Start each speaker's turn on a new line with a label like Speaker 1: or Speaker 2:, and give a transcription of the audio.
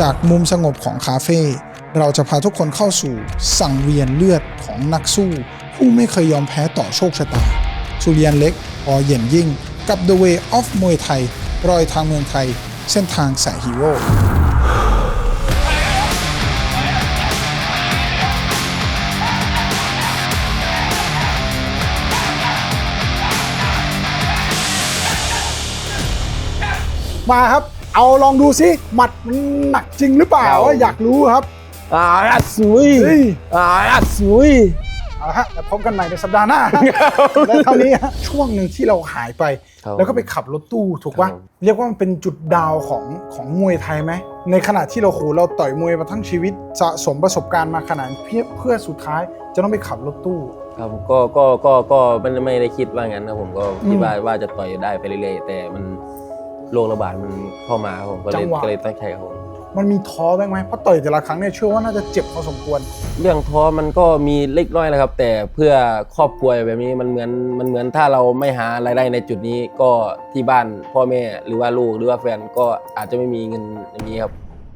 Speaker 1: จากมุมสงบของคาเฟ่เราจะพาทุกคนเข้าสู่สังเวียนเลือดของนักสู้ ผู้ไม่เคยยอมแพ้ต่อโชคชะตาสุเรียนเล็กอเย็นยิ่ง กับ The Way of มวยไทย รอยทางเมืองไทย เส้นทางสายฮีโร่
Speaker 2: มาครับ เอาลองดูสิหมัดมันหนักจริงหรือเปล่า
Speaker 3: ครับ
Speaker 2: อยากรู้ครับ
Speaker 3: อ่าสวย
Speaker 2: เฮ้ย
Speaker 3: อ่าสวย
Speaker 2: เอาละฮะแล้วพบกันใหม่ในสัปดาห์หน้าและเท่านี้ฮะช่วงหนึ่งที่เราหายไป
Speaker 3: ครับ
Speaker 2: แล้วก็ไปขับรถตู้ถูกปะ
Speaker 3: ครับ
Speaker 2: เรียกว่ามันเป็นจุดดาวของของมวยไทยไหม ในขณะที่เราโหเราต่อยมวยมาทั้งชีวิตสะสมประสบการณ์มาขนาดนี้เพื่อเพื่อสุดท้ายจะต้องไปขับรถตู้
Speaker 3: ครับก็ก็ก็ก็ไม่ไม่ได้คิดว่างั้นครับผมก็คิด
Speaker 2: อืม
Speaker 3: ว่าว่าจะต่อยได้ไปเรื่อยๆแต่มัน โรคระบาดมันเข้ามาครับผมก็เล
Speaker 2: จั
Speaker 3: ย
Speaker 2: งหวะ
Speaker 3: ก็เลยตั้งใจครับผม
Speaker 2: มันมีท้อบ้างไหมเพราะต่อยแต่ละครั้งเนี่ยเชื่อว่าน่าจะเจ็บพอสมควร
Speaker 3: เรื่องท้อมันก็มีเล็กน้อยนะครับ แต่เพื่อครอบครัวแบบนี้มันเหมือนมันเหมือนถ้าเราไม่หารายได้ในจุดนี้ก็ที่บ้านพ่อแม่หรือว่าลูกหรือว่าแฟนก็อาจจะไม่มีเงินอย่างนี้ครับ